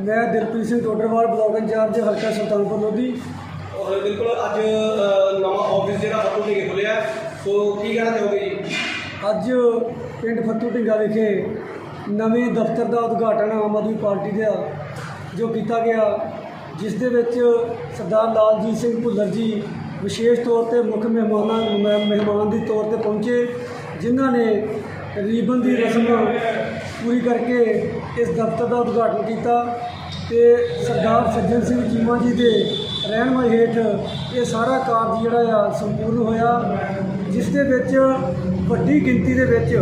ਮੈਂ Dilpreet Singh Todarwal block incharge ਹਲਕਾ ਸੁਲਤਾਨਪੁਰ ਲੋਧੀ। ਔਰ ਬਿਲਕੁਲ ਅੱਜ ਅ, ਨਵਾਂ ਆਫਿਸ ਜਿਹੜਾ ਫਤੂ ਨਹੀਂ ਖੁੱਲਿਆ ਸੋ ਕੀ ਕਹਿਣਾ ਚਾਹੋਗੇ ਜੀ? ਅੱਜ ਪਿੰਡ ਫੱਤੂ ਢਿੰਗਾ ਵਿਖੇ ਨਵੇਂ ਦਫ਼ਤਰ ਦਾ ਉਦਘਾਟਨ ਆਮ ਆਦਮੀ ਪਾਰਟੀ ਦਾ ਜੋ ਕੀਤਾ ਗਿਆ ਜਿਸ ਦੇ ਵਿੱਚ ਸਰਦਾਰ ਲਾਲਜੀਤ ਸਿੰਘ ਭੁੱਲਰ ਜੀ ਵਿਸ਼ੇਸ਼ ਤੌਰ ਤੇ ਮੁੱਖ ਮਹਿਮਾਨਾਂ ਮਹਿ- ਮਹਿਮਾਨ ਦੇ ਤੌਰ ਤੇ ਪਹੁੰਚੇ ਜਿਨ੍ਹਾਂ ਨੇ ਰੀਬਨ ਦੀ ਰਸਮ ਪੂਰੀ ਕਰਕੇ ਇਸ ਦਫ਼ਤਰ ਦਾ ਉਦਘਾਟਨ ਕੀਤਾ ਤੇ ਸਰਦਾਰ ਸੱਜਣ ਸਿੰਘ ਚੀਮਾ ਜੀ ਦੇ ਰਹਿਨਮਾਈ ਹੇਠ ਇਹ ਸਾਰਾ ਕਾਰਜ ਜਿਹੜਾ ਆ ਸੰਪੂਰਨ ਹੋਇਆ, ਜਿਸ ਦੇ ਵਿੱਚ ਵੱਡੀ ਗਿਣਤੀ ਦੇ ਵਿੱਚ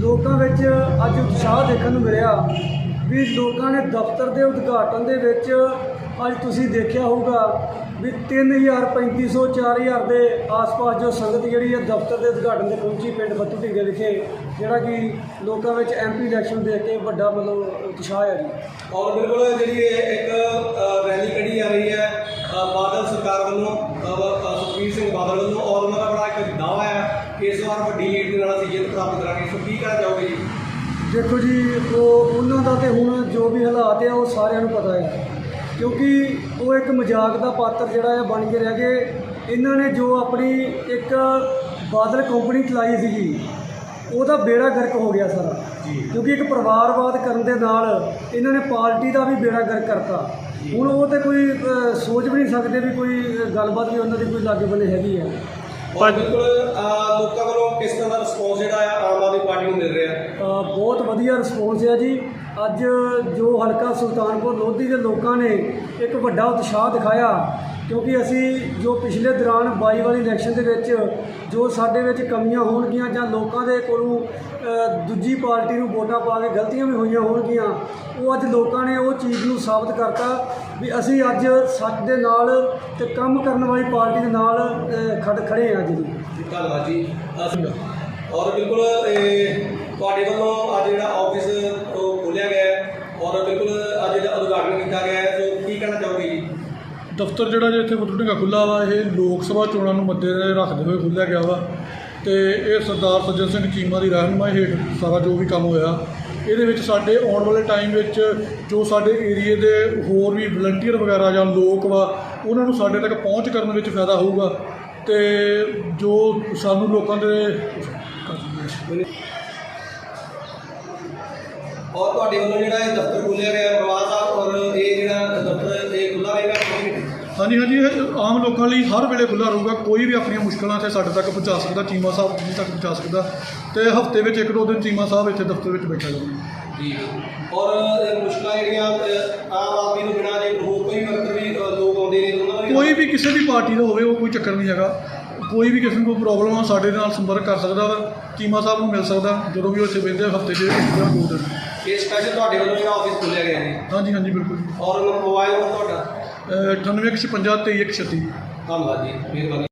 ਲੋਕਾਂ ਵਿੱਚ ਅੱਜ ਉਤਸ਼ਾਹ ਦੇਖਣ ਨੂੰ ਮਿਲਿਆ ਵੀ ਲੋਕਾਂ ਨੇ ਦਫ਼ਤਰ ਦੇ ਉਦਘਾਟਨ ਦੇ ਵਿੱਚ ਅੱਜ ਤੁਸੀਂ ਦੇਖਿਆ ਹੋਊਗਾ ਵੀ 3000 3500 4000 ਦੇ ਆਸ-ਪਾਸ ਜੋ ਸੰਗਤ ਜਿਹੜੀ ਹੈ ਦਫ਼ਤਰ ਦੇ ਉਦਘਾਟਨ ਤੇ ਪਹੁੰਚੀ ਪਿੰਡ ਫੱਤੂ ਢਿੰਗੇ ਵਿਖੇ ਜਿਹੜਾ ਕਿ ਲੋਕਾਂ ਵਿੱਚ ਐਮਪੀ ਇਲੈਕਸ਼ਨ ਦੇਖ ਕੇ ਵੱਡਾ ਮਤਲਬ ਉਤਸ਼ਾਹ ਹੈ ਜੀ। ਔਰ ਬਿਲਕੁਲ ਜਿਹੜੀ ਇਹ ਇੱਕ ਰੈਲੀ ਕੱਢੀ ਜਾ ਰਹੀ ਹੈ ਬਾਦਲ ਸਰਕਾਰ ਵੱਲੋਂ ਸੁਖਬੀਰ ਸਿੰਘ ਬਾਦਲ ਵੱਲੋਂ ਔਰ ਉਹਨਾਂ ਦਾ ਬੜਾ ਇੱਕ ਦਾਅਵਾ ਹੈ ਕਿ ਇਸ ਵਾਰ ਵੱਡੀ ਲੀਡ ਦੇ ਨਾਲ ਅਸੀਂ ਜਿੱਤ ਪ੍ਰਾਪਤ ਕਰਾਂਗੇ। ਸੋ ਕੀ ਕਹਿਣਾ ਚਾਹੋਗੇ ਜੀ? ਦੇਖੋ ਜੀ ਉਹ ਉਹਨਾਂ ਦਾ ਤੇ ਹੁਣ ਜੋ ਵੀ ਹਾਲਾਤ ਆ ਉਹ ਸਾਰਿਆਂ ਨੂੰ ਪਤਾ ਹੈ। ਕਿਉਂਕਿ ਉਹ ਇੱਕ ਮਜ਼ਾਕ ਦਾ ਪਾਤਰ ਜਿਹੜਾ ਹੈ ਬਣ ਕੇ ਰਹਿ ਗਏ। ਇਹਨਾਂ ਨੇ ਜੋ ਆਪਣੀ ਇੱਕ ਬਾਦਲ ਕੰਪਨੀ ਚਲਾਈ ਸੀਗੀ ਉਹਦਾ ਬੇੜਾ ਗਰਕ ਹੋ ਗਿਆ ਸਾਰਾ। ਕਿਉਂਕਿ ਇੱਕ ਪਰਿਵਾਰਵਾਦ ਕਰਨ ਦੇ ਨਾਲ ਇਹਨਾਂ ਨੇ ਪਾਰਟੀ ਦਾ ਵੀ ਬੇੜਾ ਗਰਕ ਕਰਤਾ। ਹੁਣ ਉਹ ਤੇ ਕੋਈ ਸੋਚ ਵੀ ਨਹੀਂ ਸਕਦੇ ਵੀ ਕੋਈ ਗੱਲਬਾਤ ਵੀ ਉਹਨਾਂ ਦੀ ਕੋਈ ਲਾਗੇ ਬੰਨੇ ਹੈਗੀ ਹੈ ਔਰ ਬਿਲਕੁਲ ਲੋਕਾਂ ਵੱਲੋਂ ਕਿਸ ਤਰ੍ਹਾਂ ਦਾ ਰਿਸਪੌਂਸ ਜਿਹੜਾ ਆ ਆਮ ਆਦਮੀ ਪਾਰਟੀ ਨੂੰ ਮਿਲ ਰਿਹਾ? ਹੈ ਅ, ਬਹੁਤ ਵਧੀਆ ਰਿਸਪੌਂਸ ਹੈ ਜੀ। ਅੱਜ ਜੋ ਹਲਕਾ ਸੁਲਤਾਨਪੁਰ ਲੋਧੀ ਦੇ ਲੋਕਾਂ ਨੇ ਇੱਕ ਵੱਡਾ ਉਤਸ਼ਾਹ ਦਿਖਾਇਆ ਕਿਉਂਕਿ ਅਸੀਂ ਜੋ ਪਿਛਲੇ ਦੌਰਾਨ 22 ਵਾਲੀ ਇਲੈਕਸ਼ਨ ਦੇ ਵਿੱਚ ਜੋ ਸਾਡੇ ਵਿੱਚ ਕਮੀਆਂ ਹੋਣਗੀਆਂ ਜਾਂ ਲੋਕਾਂ ਦੇ ਕੋਲੋਂ ਅ, ਦੂਜੀ ਪਾਰਟੀ ਨੂੰ ਵੋਟਾਂ ਪਾ ਕੇ ਗਲਤੀਆਂ ਵੀ ਹੋਈਆਂ ਹੋਣਗੀਆਂ ਉਹ ਅੱਜ ਲੋਕਾਂ ਨੇ ਉਹ ਚੀਜ਼ ਨੂੰ ਸਾਬਤ ਕਰਤਾ ਵੀ ਅਸੀਂ ਅੱਜ ਸੱਚ ਦੇ ਨਾਲ ਤੇ ਕੰਮ ਕਰਨ ਵਾਲੀ ਪਾਰਟੀ ਦੇ ਨਾਲ ਖੜ ਖੜੇ ਹਾਂ ਅੱਜ ਜੀ। ਧੰਨਵਾਦ ਜੀ। ਅਸੀਂ ਔਰ ਬਿਲਕੁਲ ਇਹ ਤੁਹਾਡੇ ਵੱਲੋਂ ਅੱਜ ਜਿਹੜਾ ਆਫਿਸ ਉਹ ਖੋਲ੍ਹਿਆ ਗਿਆ ਹੈ ਔਰ ਬਿਲਕੁਲ ਅੱਜ ਜਿਹੜਾ ਉਦਘਾਟਨ ਕੀਤਾ ਗਿਆ ਹੈ ਸੋ ਕੀ ਕਹਿਣਾ ਚਾਹੋਗੇ ਜੀ? ਦਫ਼ਤਰ ਜਿਹੜਾ ਜੇ ਇੱਥੇ ਫੁੱਟੂਢਿੰਗਾ ਖੁੱਲਾ ਵਾ ਇਹ ਲੋਕ ਸਭਾ ਚੋਣਾਂ ਨੂੰ ਮੱਦੇ ਰੱਖਦੇ ਹੋਏ ਖੁੱਲ੍ਹਿਆ ਗਿਆ ਵਾ। ਤੇ ਇਹ ਸਰਦਾਰ ਸੱਜਣ ਸਿੰਘ ਚੀਮਾ ਦੀ ਰਹਿਨਮਾਈ ਹੇਠ ਸਾਰਾ ਜੋ ਵੀ ਕੰਮ ਹੋਇਆ। ਇਹਦੇ ਵਿੱਚ ਸਾਡੇ ਆਉਣ ਵਾਲੇ ਟਾਈਮ ਵਿੱਚ ਜੋ ਸਾਡੇ ਏਰੀਏ ਦੇ ਹੋਰ ਵੀ ਵਲੰਟੀਅਰ ਵਗੈਰਾ ਜਾਂ ਲੋਕ ਵਾ ਉਹਨਾਂ ਨੂੰ ਸਾਡੇ ਤੱਕ ਪਹੁੰਚ ਕਰਨ ਵਿੱਚ ਫਾਇਦਾ ਹੋਊਗਾ। ਤੇ ਜੋ ਸਾਨੂੰ ਲੋਕਾਂ ਦੇ ਔਰ ਤੁਹਾਡੇ ਵੱਲੋਂ ਜਿਹੜਾ ਇਹ ਦਫ਼ਤਰ ਖੋਲ੍ਹਿਆ ਗਿਆ ਪ੍ਰਵਾਸ ਸਾਹਿਬ ਔਰ ਇਹ ਜਿਹੜਾ ਦਫ਼ਤਰ ਇਹ ਖੁੱਲ੍ਹਾ ਰਹੇਗਾ ਹਾਂਜੀ ਹਾਂਜੀ ਇਹ ਆਮ ਲੋਕਾਂ ਲਈ ਹਰ ਵੇਲੇ ਖੁੱਲ੍ਹਾ ਰਹੂਗਾ। ਕੋਈ ਵੀ ਆਪਣੀਆਂ ਮੁਸ਼ਕਲਾਂ ਤੇ ਸਾਡੇ ਤੱਕ ਪਹੁੰਚਾ ਸਕਦਾ ਚੀਮਾ ਸਾਹਿਬ ਜੀ ਤੱਕ ਪਹੁੰਚਾ ਸਕਦਾ। ਤੇ ਹਫ਼ਤੇ ਵਿੱਚ ਇੱਕ ਦੋ ਦਿਨ ਚੀਮਾ ਸਾਹਿਬ ਇੱਥੇ ਦਫ਼ਤਰ ਵਿੱਚ ਬੈਠਾ ਜਾਊਗਾ। ਜੀ। ਔਰ ਇਹ ਮੁਸ਼ਕਲਾਂ ਜਿਹੜੀਆਂ ਆਮ ਆਦਮੀ ਨੂੰ ਬਿਨਾਂ ਜੇ ਕੋਈ ਵਰਕਰ ਵੀ ਅ, ਲੋਕ ਆਉਂਦੇ ਨੇ ਉਹਨਾਂ ਦਾ ਵੀ ਕੋਈ ਵੀ ਕਿਸੇ ਵੀ ਪਾਰਟੀ ਦਾ ਹੋਵੇ ਉਹ ਕੋਈ ਚੱਕਰ ਨਹੀਂ ਹੈਗਾ। ਕੋਈ ਵੀ ਕਿਸੇ ਨੂੰ ਕੋਈ ਪ੍ਰੋਬਲਮ ਆ ਸਾਡੇ ਨਾਲ ਸੰਪਰਕ ਕਰ ਸਕਦਾ ਵਾ ਚੀਮਾ ਸਾਹਿਬ ਨੂੰ ਮਿਲ ਸਕਦਾ ਜਦੋਂ ਵੀ ਉਹ ਇੱਥੇ ਬਹਿੰਦੇ ਆ ਹਫ਼ਤੇ 'ਚ ਇੱਕ ਜਾਂ ਦੋ ਦਿਨ। ਇਹ ਸਪੈਸ਼ਲ ਤੁਹਾਡੇ ਵੱਲੋਂ ਜਿਹੜਾ ਆਫਿਸ ਖੋਲ੍ਹਿਆ ਗਿਆ ਹੈ ਹਾਂਜੀ ਹਾਂਜੀ ਬਿਲਕੁਲ ਔਰ ਮੋਬਾਈਲ ਨੰਬਰ ਤੁਹਾਡਾ? ਅਹ 98 156 23 136 ਧੰਨਵਾਦ ਜੀ ਮਿਹਰਬਾਨੀ।